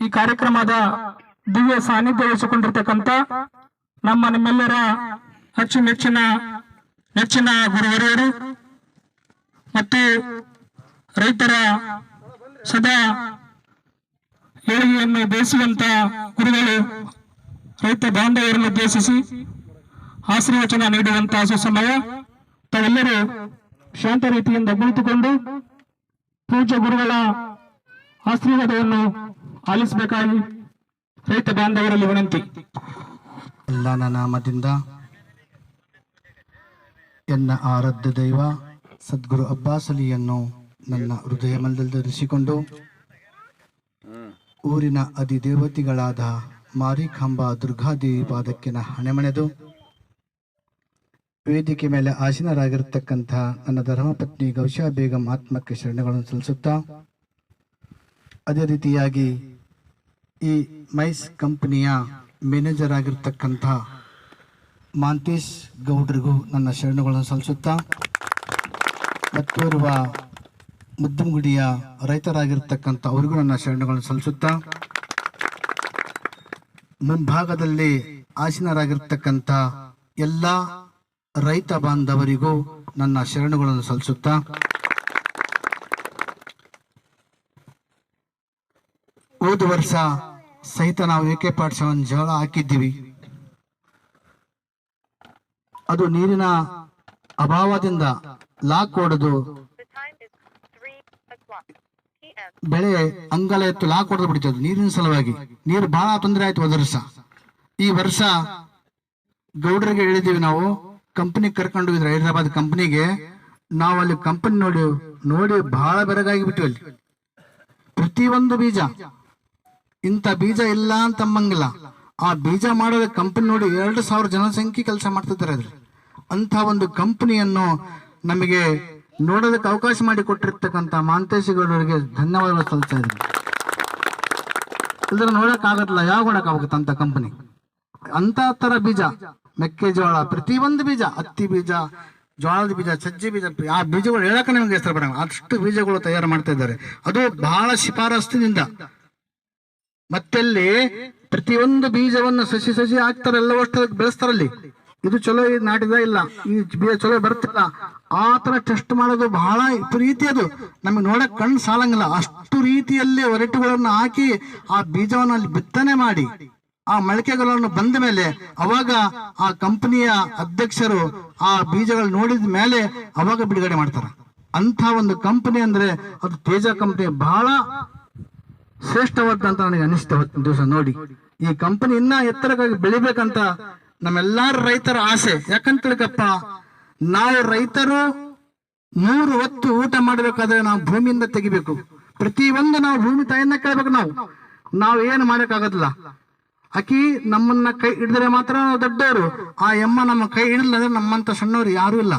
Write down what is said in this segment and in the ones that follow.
ಈ ಕಾರ್ಯಕ್ರಮದ ದಿವ್ಯ ಸಾನ್ನಿಧ್ಯ ವಹಿಸಿಕೊಂಡಿರ್ತಕ್ಕಂಥ ನಮ್ಮ ನಿಮ್ಮೆಲ್ಲರ ಅಚ್ಚುಮೆಚ್ಚಿನ ನೆಚ್ಚಿನ ಗುರುವರಿಯರು ಮತ್ತು ರೈತರ ಸದಾ ಏಳಿಗೆಯನ್ನು ಬೇಯಿಸುವಂತ ಗುರುಗಳು, ರೈತ ಬಾಂಧವರನ್ನು ಉದ್ದೇಶಿಸಿ ಆಶೀರ್ವಚನ ನೀಡುವಂತಹ ಸುಸಮಯ. ತಾವೆಲ್ಲರೂ ಶಾಂತ ರೀತಿಯಿಂದ ಕುಳಿತುಕೊಂಡು ಪೂಜ್ಯ ಗುರುಗಳ ಆಶೀರ್ವಾದವನ್ನು ಆಲಿಸಬೇಕಾಗಿ ರೈತ ಬಾಂಧವರಲ್ಲಿ ವಿನಂತಿ. ಅಲ್ಲನ ನಾಮದಿಂದ ಎನ್ನ ಆರಾಧ್ಯ ದೈವ ಸದ್ಗುರು ಅಬ್ಬಾಸಲಿಯನ್ನು ನನ್ನ ಹೃದಯ ಮನದಲ್ಲಿರಿಸಿಕೊಂಡು ಊರಿನ ಅಧಿದೇವತೆಗಳಾದ ಮಾರಿಕಾಂಬಾ ದುರ್ಗಾದೇವಿ ಪಾದಕ್ಕಿನ ಹಣೆಮಣೆದು ವೇದಿಕೆ ಮೇಲೆ ಆಸೀನರಾಗಿರತಕ್ಕಂಥ ನನ್ನ ಧರ್ಮಪತ್ನಿ ಗೌಶಾ ಬೇಗಂ ಆತ್ಮಕ್ಕೆ ಶರಣಗಳನ್ನು ಸಲ್ಲಿಸುತ್ತಾ, ಅದೇ ರೀತಿಯಾಗಿ ಈ ಮೈಸ್ ಕಂಪನಿಯ ಮ್ಯಾನೇಜರ್ ಆಗಿರ್ತಕ್ಕಂಥ ಮಾಂತೇಶ್ ಗೌಡ್ರಿಗೂ ನನ್ನ ಶರಣುಗಳನ್ನು ಸಲ್ಲಿಸುತ್ತಾ, ಮತ್ತೋರ್ವ ಮುದ್ದಮಗುಡಿಯ ರೈತರಾಗಿರ್ತಕ್ಕಂಥ ಅವರಿಗೂ ನನ್ನ ಶರಣುಗಳನ್ನು ಸಲ್ಲಿಸುತ್ತಾ, ಮುಂಭಾಗದಲ್ಲಿ ಆಸೀನರಾಗಿರ್ತಕ್ಕಂಥ ಎಲ್ಲ ರೈತ ಬಾಂಧವರಿಗೂ ನನ್ನ ಶರಣುಗಳನ್ನು ಸಲ್ಲಿಸುತ್ತಾ, ಹೋದ ವರ್ಷ ಸಹಿತ ನಾವು ಏಕೆ ಪಾಠಶಾಲೆ ಜೋಳ ಹಾಕಿದ್ದೀವಿ? ಅದು ನೀರಿನ ಅಭಾವದಿಂದ ಲಾಕ್ ಹೊಡೆದು The time is 3 o'clock p.m. ಬೆಳೆ ಅಂಗಲ ಎತ್ತು ಲಾಕ್ ಹೊಡೆದು ಬಿಡ್ತದೆ ನೀರಿನ ಸಲುವಾಗಿ. ನೀರು ಬಹಳ ತೊಂದರೆ ಆಯ್ತು ಹೋದ ವರ್ಷ. ಈ ವರ್ಷ ಗೌಡರಿಗೆ ಹೇಳಿದೀವಿ ನಾವು ಕಂಪನಿ ಕರ್ಕೊಂಡು ಹೋಗಿದ್ರೆ ಹೈದರಾಬಾದ್ ಕಂಪನಿಗೆ ನಾವು ಅಲ್ಲಿ ಕಂಪನಿ ನೋಡಿ ನೋಡಿ ಬಹಳ ಬೆರಗಾಗಿ ಬಿಟ್ಟಿವಿ ಅಲ್ಲಿ. ಪ್ರತಿಯೊಂದು ಬೀಜ. ಇಂಥ ಬೀಜ ಇಲ್ಲ ಅಂತ ಅಮ್ಮಂಗಿಲ್ಲ ಆ ಬೀಜ ಮಾಡೋದ ಕಂಪನಿ ನೋಡಿ ಎರಡು ಸಾವಿರ ಜನಸಂಖ್ಯೆ ಕೆಲಸ ಮಾಡ್ತಿದ್ದಾರೆ ಅದ್ರಲ್ಲಿ. ಅಂತ ಒಂದು ಕಂಪನಿಯನ್ನು ನಮಗೆ ನೋಡೋದಕ್ಕೆ ಅವಕಾಶ ಮಾಡಿ ಕೊಟ್ಟಿರ್ತಕ್ಕಂಥ ಮಾಂತೇಶಿಗೌಡರಿಗೆ ಧನ್ಯವಾದಗಳು ಸಲ್ಲಿಸ್ತಾ ಇದ್ದೀನಿ. ನೋಡಕ್ ಆಗತ್ತಲ್ಲ ಯಾವ ನೋಡಕ್ ಆಗುತ್ತೆ ಅಂತ ಕಂಪನಿ? ಅಂತ ತರ ಬೀಜ, ಮೆಕ್ಕೆಜೋಳ, ಪ್ರತಿಯೊಂದು ಬೀಜ, ಹತ್ತಿ ಬೀಜ ಜೋಳದ ಬೀಜ, ಸಜ್ಜಿ ಬೀಜ, ಆ ಬೀಜಗಳು ಹೇಳಕ್ಕೆ ನಿಮ್ಗೆ ಹೆಸರು ಬರಂಗ ಅಷ್ಟು ಬೀಜಗಳು ತಯಾರು ಮಾಡ್ತಾ ಇದ್ದಾರೆ. ಅದು ಬಹಳ ಶಿಫಾರಸ್ತಿನಿಂದ ಮತ್ತೆಲ್ಲಿ ಪ್ರತಿಯೊಂದು ಬೀಜವನ್ನು ಸಸಿ ಸಸಿ ಹಾಕ್ತಾರೆ ಎಲ್ಲ ವರ್ಷ ಬೆಳೆಸ್ತಾರಲ್ಲಿ. ಇದು ಚಲೋ ನಾಟಿದ ಇಲ್ಲ, ಈ ಬೀಜ ಚಲೋ ಬರ್ತಿಲ್ಲ ಆ ತರ ಟೆಸ್ಟ್ ಮಾಡೋದು ಬಹಳ ಪ್ರೀತಿ ಅದು. ನಮಗೆ ನೋಡಕ್ ಕಣ್ಣು ಸಾಲಂಗಿಲ್ಲ. ಅಷ್ಟು ರೀತಿಯಲ್ಲಿ ಒರಟುಗಳನ್ನು ಹಾಕಿ ಆ ಬೀಜವನ್ನು ಅಲ್ಲಿ ಬಿತ್ತನೆ ಮಾಡಿ, ಆ ಮೊಳಕೆಗಳನ್ನು ಬಂದ ಮೇಲೆ ಅವಾಗ ಆ ಕಂಪನಿಯ ಅಧ್ಯಕ್ಷರು ಆ ಬೀಜಗಳು ನೋಡಿದ ಮೇಲೆ ಅವಾಗ ಬಿಡುಗಡೆ ಮಾಡ್ತಾರೆ. ಅಂತ ಒಂದು ಕಂಪನಿ ಅಂದ್ರೆ ಅದು ತೇಜ ಕಂಪನಿ ಬಹಳ ಶ್ರೇಷ್ಠವಾದ ಅಂತ ನನಗೆ ಅನಿಸ್ತು ಅವತ್ತಿನ ದಿವಸ ನೋಡಿ. ಈ ಕಂಪನಿ ಇನ್ನ ಎತ್ತರಕ್ಕಾಗಿ ಬೆಳಿಬೇಕಂತ ನಮ್ಮೆಲ್ಲಾರ ರೈತರ ಆಸೆ. ಯಾಕಂತ ತಿಳ್ಕಪ್ಪ ನಾವು ರೈತರು ಮೂರು ಹೊತ್ತು ಊಟ ಮಾಡಬೇಕಾದ್ರೆ ನಾವು ಭೂಮಿಯಿಂದ ತೆಗಿಬೇಕು. ಪ್ರತಿಯೊಂದು ನಾವು ಭೂಮಿ ತಾಯಿಯನ್ನ ಕೇಳ್ಬೇಕು ನಾವು. ನಾವು ಏನು ಮಾಡಕ್ಕಾಗೋದಿಲ್ಲ. ಅಕ್ಕಿ ನಮ್ಮನ್ನ ಕೈ ಹಿಡಿದ್ರೆ ಮಾತ್ರ ದೊಡ್ಡವರು. ಆ ಎಮ್ಮ ನಮ್ಮ ಕೈ ಹಿಡಿದ್ರೆ ನಮ್ಮಂತ ಸಣ್ಣವರು ಯಾರು ಇಲ್ಲ.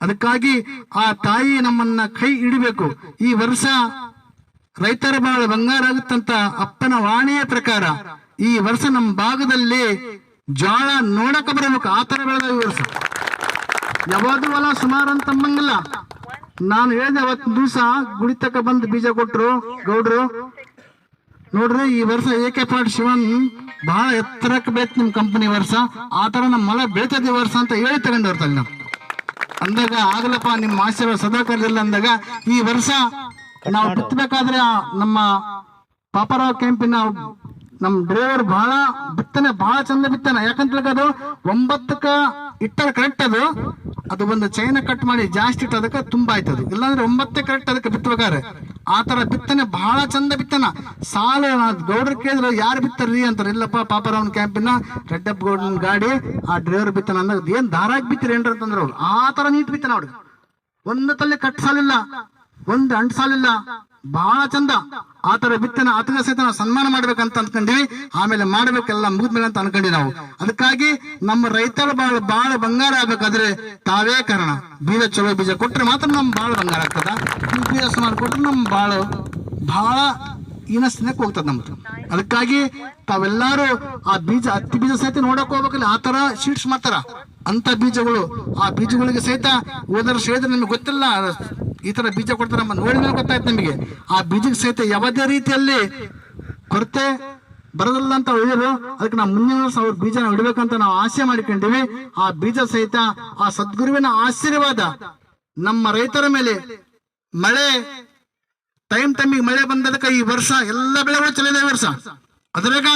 ಅದಕ್ಕಾಗಿ ಆ ತಾಯಿ ನಮ್ಮನ್ನ ಕೈ ಹಿಡಿಬೇಕು. ಈ ವರ್ಷ ರೈತರ ಬಾಳು ಬಂಗಾರ ಆಗುತ್ತಂತ ಅಪ್ಪನ ವಾಣಿಯ ಪ್ರಕಾರ ಈ ವರ್ಷ ನಮ್ಮ ಭಾಗದಲ್ಲಿ ಜೋಳ ನೋಡಕ ಬರಬೇಕು. ಆತರ ತರ ಬೆಳೆದ ಈ ವರ್ಷ. ಯಾವಾಗೂ ಹೊಲ ಸುಮಾರು ಅಂತ ಅಂಬಂಗಿಲ್ಲ ನಾನು ಹೇಳಿದೆ ಅವತ್ತು ದಿವಸ ಗುಡಿ ತಕ ಬಂದು ಬೀಜ ಕೊಟ್ರು, ಗೌಡ್ರು. ನೋಡ್ರಿ ಈ ವರ್ಷ ಏಕೆ ಪಾಟ್ ಶಿವನ್ ಬಹಳ ಎತ್ತರಕ್ಕೆ ಬೇಕು ನಿಮ್ ಕಂಪನಿ ವರ್ಷ. ಆ ತರ ನಮ್ಮ ಮಲ ಬೆಳಿತದೆ ವರ್ಷ ಅಂತ ಹೇಳಿ ತಗೊಂಡವ್ರ ನಾವು ಅಂದಾಗ ಆಗಲಪ್ಪ ನಿಮ್ಮ ಆಶೀರ್ವಾದ ಸದಾ ಕರೆದಿಲ್ಲ ಅಂದಾಗ ಈ ವರ್ಷ ನಾವು ಬಿತ್ತಬೇಕಾದ್ರೆ ನಮ್ಮ ಪಾಪರಾವ್ ಕ್ಯಾಂಪಿನ ನಮ್ ಡ್ರೈವರ್ ಬಹಳ ಬಿತ್ತನೆ ಬಹಳ ಚಂದ ಬಿತ್ತನೆ. ಯಾಕಂತ ಅದು ಒಂಬತ್ತಕ್ಕ ಇಟ್ಟರೆ ಕರೆಕ್ಟ್ ಅದು. ಅದು ಒಂದು ಚೈನ ಕಟ್ ಮಾಡಿ ಜಾಸ್ತಿ ಇಟ್ಟು ಅದಕ್ಕೆ ತುಂಬಾ ಆಯ್ತು ಅದು. ಇಲ್ಲಾಂದ್ರೆ ಒಂಬತ್ತೇ ಕರೆಕ್ಟ್ ಅದಕ್ಕೆ ಬಿತ್ತಬೇಕಾದ್ರೆ ಆ ತರ ಬಿತ್ತನೆ ಬಹಳ ಚಂದ ಬಿತ್ತನ. ಸಾಲ ಗೌಡ್ರ ಕೇಳಿದ್ರೆ ಯಾರು ಬಿತ್ತಾರ್ರಿ ಅಂತಾರೆ. ಇಲ್ಲಪ್ಪ ಪಾಪರಾವ್ನ ಕ್ಯಾಂಪಿನ ರೆಡ್ಡಪ್ಪ ಗೌಡನ ಗಾಡಿ ಆ ಡ್ರೈವರ್ ಬಿತ್ತನ ಅಂದಾಗ ಏನ್ ದಾರಾಗಿ ಬಿತ್ತಿರಿ ಏನ್ರ? ಅಂತಂದ್ರೆ ಅವ್ರು. ಆ ತರ ನೀಟ್ ಬಿತ್ತನ ಅವ್ರಿಗೆ. ಒಂದು ತಲೆ ಕಟ್ ಸಾಲಿಲ್ಲ. ಒಂದು ಅಂಟ್ ಸಾಲಿಲ್ಲ ಬಹಳ ಚಂದ. ಆತರ ತರ ಬಿತ್ತನ ಆತನ ಸಹಿತ ನಾವು ಸನ್ಮಾನ ಮಾಡ್ಬೇಕಂತ ಅನ್ಕೊಂಡಿವಿ. ಆಮೇಲೆ ಮಾಡ್ಬೇಕೆಲ್ಲ ಮುಗಿದ್ಮೇಲೆ ಅಂತ ಅನ್ಕೊಂಡಿ ನಾವು. ಅದಕ್ಕಾಗಿ ನಮ್ಮ ರೈತರು ಬಾಳ ಬಾಳ ಬಂಗಾರ ಆಗ್ಬೇಕಾದ್ರೆ ತಾವೇ ಕಾರಣ. ಬೀಜ ಚಲೋ ಬೀಜ ಕೊಟ್ರೆ ಮಾತ್ರ ನಮ್ ಬಾಳ ಬಂಗಾರ ಆಗ್ತದ. ಬೀಜ ಸುಮಾರು ಕೊಟ್ರೆ ನಮ್ ಬಾಳ ಬಹಳ ಸ್ನೇಹಕ್ಕೆ ಹೋಗ್ತದ ನಮ್ದು. ಅದಕ್ಕಾಗಿ ತಾವೆಲ್ಲರೂ ಆ ಬೀಜ, ಹತ್ತಿ ಬೀಜ ಸಹಿತ ನೋಡಕ್ ಹೋಗ್ಬೇಕಲ್ಲ, ಆ ತರ ಶೀಟ್ಸ್ ಮಾಡ್ತಾರ ಅಂತ ಬೀಜಗಳು, ಆ ಬೀಜಗಳಿಗೆ ಸಹಿತ ಹೋದರ ನಿಮ್ಗೆ ನಮಗೆ ಗೊತ್ತಿಲ್ಲ. ಈ ಥರ ಬೀಜ ಕೊಡ್ತಾರೆ ನಮ್ಮ ನೋಡಿದ್ರೆ ಗೊತ್ತಾಯ್ತು ನಿಮಗೆ. ಆ ಬೀಜಕ್ಕೆ ಸಹಿತ ಯಾವುದೇ ರೀತಿಯಲ್ಲಿ ಕೊರತೆ ಬರೋದಿಲ್ಲ ಅಂತ ಹೇಳಿದ್ರು. ಅದಕ್ಕೆ ನಾವು ಮುಂದಿನ ವರ್ಷ ಅವ್ರ ಬೀಜನ ಇಡಬೇಕಂತ ನಾವು ಆಸೆ ಮಾಡಿಕೊಂಡಿವಿ. ಆ ಬೀಜ ಸಹಿತ ಆ ಸದ್ಗುರುವಿನ ಆಶೀರ್ವಾದ ನಮ್ಮ ರೈತರ ಮೇಲೆ ಮಳೆ ಟೈಮ್ ಟೈಮಿಗೆ ಮಳೆ ಬಂದದಕ್ಕೆ ಈ ವರ್ಷ ಎಲ್ಲ ಬೆಳೆಗಳು ಚಲಿದೆ ಈ ವರ್ಷ. ಅದ್ರಾಗ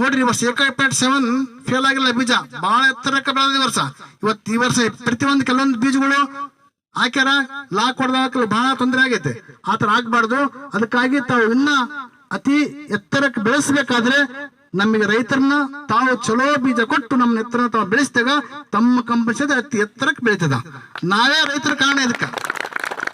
ನೋಡ್ರಿ ಈ ವರ್ಷ ಏಕ ಸೆವೆನ್ ಫೇಲ್ ಆಗಿಲ್ಲ ಬೀಜ. ಬಹಳ ಎತ್ತರಕ್ಕೆ ಬೆಳೆದ ಈ ವರ್ಷ. ಇವತ್ತು ಈ ವರ್ಷ ಪ್ರತಿಯೊಂದು ಕೆಲವೊಂದು ಬೀಜಗಳು ಹಾಕ್ಯಾರ ಲಾಕ್ ಹೊಡೆದಾಕಲು ಬಹಳ ತೊಂದರೆ ಆಗೈತೆ. ಆತರ ಆಗ್ಬಾರ್ದು. ಅದಕ್ಕಾಗಿ ತಾವು ಇನ್ನ ಅತಿ ಎತ್ತರಕ್ಕೆ ಬೆಳೆಸಬೇಕಾದ್ರೆ ನಮಗೆ ರೈತರನ್ನ ತಾವು ಚಲೋ ಬೀಜ ಕೊಟ್ಟು ನಮ್ಮ ಎತ್ತರ ತಾವು ಬೆಳೆಸಿದಾಗ ತಮ್ಮ ಕಂಪನಿ ಅತಿ ಎತ್ತರಕ್ಕೆ ಬೆಳೀತದ. ನಾವೇ ರೈತರ ಕಾರಣ ಇದಕ್ಕೆ.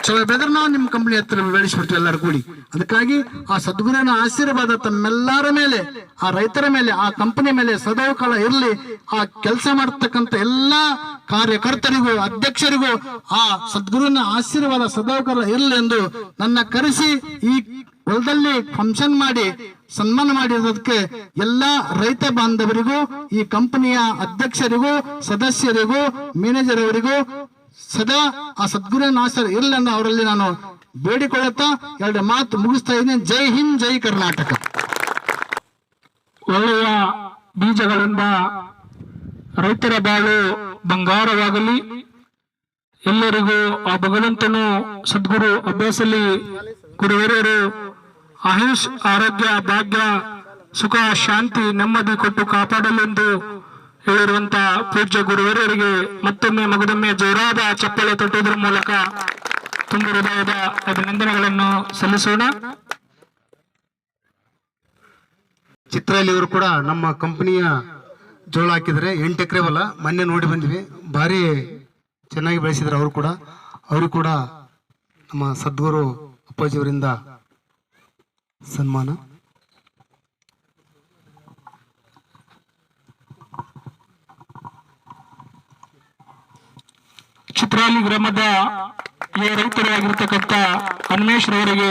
ಚಲೋ ಬೆಳೆದ್ರೆ ನಾವು ನಿಮ್ಮ ಕಂಪ್ನಿ ಹತ್ರ ಬೆಳೆಸ್ಬಿಡ್ತೀವಿ ಎಲ್ಲರೂ ಕೂಡಿ, ಅದಕ್ಕಾಗಿ ಆ ಸದ್ಗುರುವಿನ ಆಶೀರ್ವಾದ ತಮ್ಮೆಲ್ಲರ ಮೇಲೆ, ಆ ರೈತರ ಮೇಲೆ, ಆ ಕಂಪನಿ ಮೇಲೆ ಸದೈವ ಕಾಲ ಇರಲಿ. ಆ ಕೆಲಸ ಮಾಡತಕ್ಕಂತ ಎಲ್ಲಾ ಕಾರ್ಯಕರ್ತರಿಗೂ, ಅಧ್ಯಕ್ಷರಿಗೂ ಆ ಸದ್ಗುರುವಿನ ಆಶೀರ್ವಾದ ಸದೈವ ಕಾಲ ಇರಲಿ ಎಂದು ನನ್ನ ಕರೆಸಿ ಈ ಹೊಲದಲ್ಲಿ ಫಂಕ್ಷನ್ ಮಾಡಿ, ಸನ್ಮಾನ ಮಾಡಿರೋದಕ್ಕೆ ಎಲ್ಲಾ ರೈತ ಬಾಂಧವರಿಗೂ, ಈ ಕಂಪನಿಯ ಅಧ್ಯಕ್ಷರಿಗೂ, ಸದಸ್ಯರಿಗೂ ಮ್ಯಾನೇಜರ್ ಅವರಿಗೂ ಸದಾ ಆ ಸದ್ಗುರು ಇರಲಿ ಅನ್ನೋ ಅವರಲ್ಲಿ ನಾನು ಬೇಡಿಕೊಳ್ಳುತ್ತಾ ಎರಡು ಮಾತು ಮುಗಿಸ್ತಾ ಇದ್ದೀನಿ. ಜೈ ಹಿಂದ್, ಜೈ ಕರ್ನಾಟಕ. ಒಳ್ಳೆಯ ಬೀಜಗಳಿಂದ ರೈತರ ಬಾಳು ಬಂಗಾರವಾಗಲಿ. ಎಲ್ಲರಿಗೂ ಆ ಭಗವಂತನು ಸದ್ಗುರು ಅಭ್ಯಾಸಲಿ ಗುರುವರಿಯರು ಆಯುಷ್, ಆರೋಗ್ಯ, ಭಾಗ್ಯ, ಸುಖ, ಶಾಂತಿ, ನೆಮ್ಮದಿ ಕೊಟ್ಟು ಕಾಪಾಡಲೆಂದು ಹೇಳಿರುವಂತ ಪೂಜ್ಯ ಗುರುವರಿಗೆ ಮತ್ತೊಮ್ಮೆ ಮಗದೊಮ್ಮೆ ಜೋರಾದ ಚಪ್ಪಳೆ ತೊಟ್ಟುವುದರ ಮೂಲಕ ತುಂಬ ಹೃದಯದ ಅಭಿನಂದನೆಗಳನ್ನು ಸಲ್ಲಿಸೋಣ. ಚಿತ್ರಾಲಿ ಅವರು ಕೂಡ ನಮ್ಮ ಕಂಪನಿಯ ಜೋಳ ಹಾಕಿದರೆ ಎಂಟು ಎಕರೆ ಹೊಲ. ಮೊನ್ನೆ ನೋಡಿ ಬಂದ್ವಿ. ಭಾರಿ ಚೆನ್ನಾಗಿ ಬೆಳೆಸಿದ್ರು ಅವರು ಕೂಡ. ಅವರು ಕೂಡ ನಮ್ಮ ಸದ್ಗುರು ಅಪ್ಪಾಜಿಯವರಿಂದ ಸನ್ಮಾನ. ಚಿತ್ರಾಲಿ ಗ್ರಾಮದ ಯುವ ರೈತರಾಗಿರ್ತಕ್ಕಂಥ ಹನುಮೇಶ್ ರವರಿಗೆ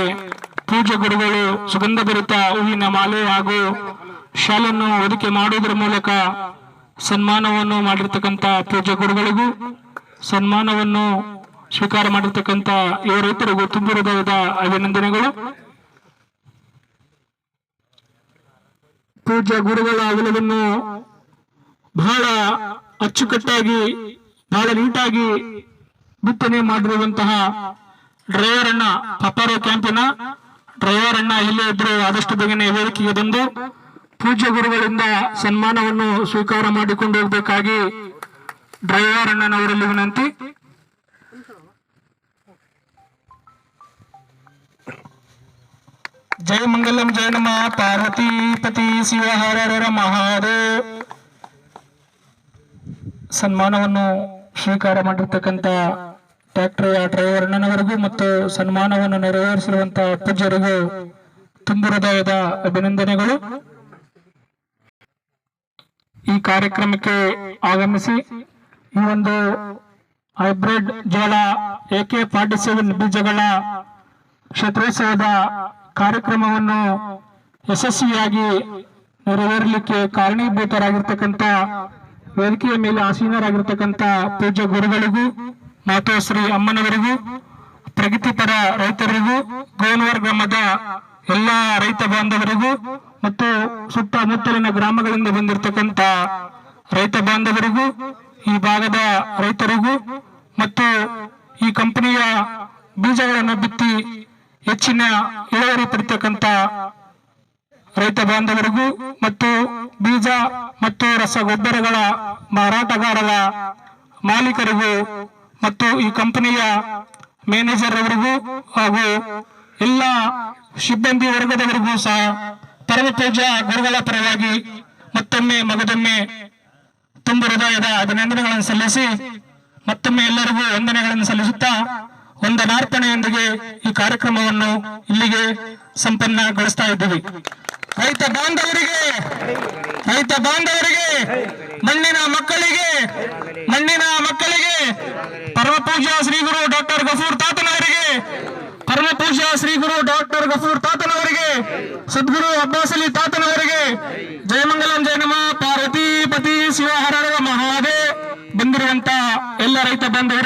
ಪೂಜೆ ಗುರುಗಳು ಸುಗಂಧ ಭರಿತ ಹೂವಿನ ಮಾಲೆ ಹಾಗೂ ಶಾಲನ್ನು ಒದಕೆ ಮಾಡುವುದರ ಮೂಲಕ ಸನ್ಮಾನವನ್ನು ಮಾಡಿರ್ತಕ್ಕಂಥ ಪೂಜೆ ಗುರುಗಳಿಗೂ ಸನ್ಮಾನವನ್ನು ಸ್ವೀಕಾರ ಮಾಡಿರ್ತಕ್ಕಂಥ ಯುವ ರೈತರಿಗೂ ತುಂಬ ಅಭಿನಂದನೆಗಳು. ಪೂಜ್ಯ ಗುರುಗಳ ಅಗಲವನ್ನು ಬಹಳ ಅಚ್ಚುಕಟ್ಟಾಗಿ ಬಹಳ ನೀಟಾಗಿ ಬಿತ್ತನೆ ಮಾಡಿರುವಂತಹ ಡ್ರೈವರ್ ಅಣ್ಣ ಪಪ್ಪಾರೋ ಕ್ಯಾಂಪಿನ ಡ್ರೈವರ್ ಅಣ್ಣ ಇಲ್ಲೇ ಇದ್ರು ಆದಷ್ಟು ಬೇಗನೆ ವೇದಿಕೆಗೆ ಬಂದು ಪೂಜ್ಯ ಗುರುಗಳಿಂದ ಸನ್ಮಾನವನ್ನು ಸ್ವೀಕಾರ ಮಾಡಿಕೊಂಡು ಹೋಗಬೇಕಾಗಿ ಡ್ರೈವರ್ ಅಣ್ಣನವರಲ್ಲಿ ವಿನಂತಿ. ಜಯ ಮಂಗಲಂ ಜಯ ನಮ ಪಾರ್ವತಿ ಪತಿ ಶಿವ ಹರ ಹರ ಮಹಾದೇವ್. ಸನ್ಮಾನವನ್ನು ಸ್ವೀಕಾರ ಮಾಡಿರ್ತಕ್ಕಂಥ ಯ ಡ್ರೈವರ್ ಅಣ್ಣನವರಿಗೂ ಮತ್ತು ಸನ್ಮಾನವನ್ನು ನೆರವೇರಿಸಿರುವಂತ ಪೂಜ್ಯರಿಗೂ ತುಂಬ ಹೃದಯದ ಅಭಿನಂದನೆಗಳು. ಈ ಕಾರ್ಯಕ್ರಮಕ್ಕೆ ಆಗಮಿಸಿ ಈ ಒಂದು ಹೈಬ್ರಿಡ್ ಜೋಳ ಎಕೆ ಫಾರ್ಟಿ ಸೆವೆನ್ ಬೀಜಗಳ ಕ್ಷೇತ್ರೋತ್ಸವದ ಕಾರ್ಯಕ್ರಮವನ್ನು ಯಶಸ್ವಿಯಾಗಿ ನೆರವೇರಲಿಕ್ಕೆ ಕಾರಣೀಭೂತರಾಗಿರ್ತಕ್ಕಂಥ ವೇದಿಕೆಯ ಮೇಲೆ ಆಸೀನರಾಗಿರ್ತಕ್ಕಂಥ ಪೂಜ್ಯ ಗುರುಗಳಿಗೂ, ಮಾತೋಶ್ರೀ ಅಮ್ಮನವರಿಗೂ ಪ್ರಗತಿಪರ ರೈತರಿಗೂ ಗೋನ್ವರ್ ಗ್ರಾಮದ ಎಲ್ಲ ರೈತ ಬಾಂಧವರಿಗೂ ಮತ್ತು ಸುತ್ತಮುತ್ತಲಿನ ಗ್ರಾಮಗಳಿಂದ ಬಂದಿರತಕ್ಕಂಥ ರೈತ ಬಾಂಧವರಿಗೂ, ಈ ಭಾಗದ ರೈತರಿಗೂ ಮತ್ತು ಈ ಕಂಪನಿಯ ಬೀಜಗಳನ್ನು ಬಿತ್ತಿ ಹೆಚ್ಚಿನ ಇಳುವರಿ ಪಡಿತಕ್ಕಂಥ ರೈತ ಬಾಂಧವರಿಗೂ ಮತ್ತು ಬೀಜ ಮತ್ತು ರಸಗೊಬ್ಬರಗಳ ಮಾರಾಟಗಾರರ ಮಾಲೀಕರಿಗೂ ಮತ್ತು ಈ ಕಂಪನಿಯ ಮ್ಯಾನೇಜರ್ ಅವರಿಗೂ ಹಾಗೂ ಎಲ್ಲ ಸಿಬ್ಬಂದಿ ವರ್ಗದವರಿಗೂ ಸಹ ಪರಮ ಪೂಜಾ ಗುರುಗಳ ಪರವಾಗಿ ಮತ್ತೊಮ್ಮೆ ಮಗದೊಮ್ಮೆ ತುಂಬ ಹೃದಯದ ಅಭಿನಂದನೆಗಳನ್ನು ಸಲ್ಲಿಸಿ ಮತ್ತೊಮ್ಮೆ ಎಲ್ಲರಿಗೂ ವಂದನೆಗಳನ್ನು ಸಲ್ಲಿಸುತ್ತಾ ವಂದನಾರ್ಪಣೆಯೊಂದಿಗೆ ಈ ಕಾರ್ಯಕ್ರಮವನ್ನು ಇಲ್ಲಿಗೆ ಸಂಪನ್ನಗೊಳಿಸ್ತಾ ಇದ್ದೀವಿ. ರೈತ ಬಾಂಧವರಿಗೆ ರೈತ ಬಾಂಧವರಿಗೆ, ಮಣ್ಣಿನ ಮಕ್ಕಳಿಗೆ ಮಣ್ಣಿನ ಮಕ್ಕಳಿಗೆ, ಪರಮ ಪೂಜ್ಯ ಶ್ರೀ ಗುರು ಡಾಕ್ಟರ್ ಗಫೂರ್ ತಾತನವರಿಗೆ ಪರಮ ಪೂಜ್ಯ ಶ್ರೀ ಗುರು ಡಾಕ್ಟರ್ ಗಫೂರ್ ತಾತನವರಿಗೆ ಸದ್ಗುರು ಅಬ್ಬಾಸ್ ಅಲಿ ತಾತನವರಿಗೆ ಜಯಮಂಗಲಂ ಜಯ ನಮ ಪಾರ್ವತಿ ಪತಿ ಶಿವ ಮಹಾದೇ ಬಂದಿರುವಂತ ಎಲ್ಲ ರೈತ ಬಾಂಧವರು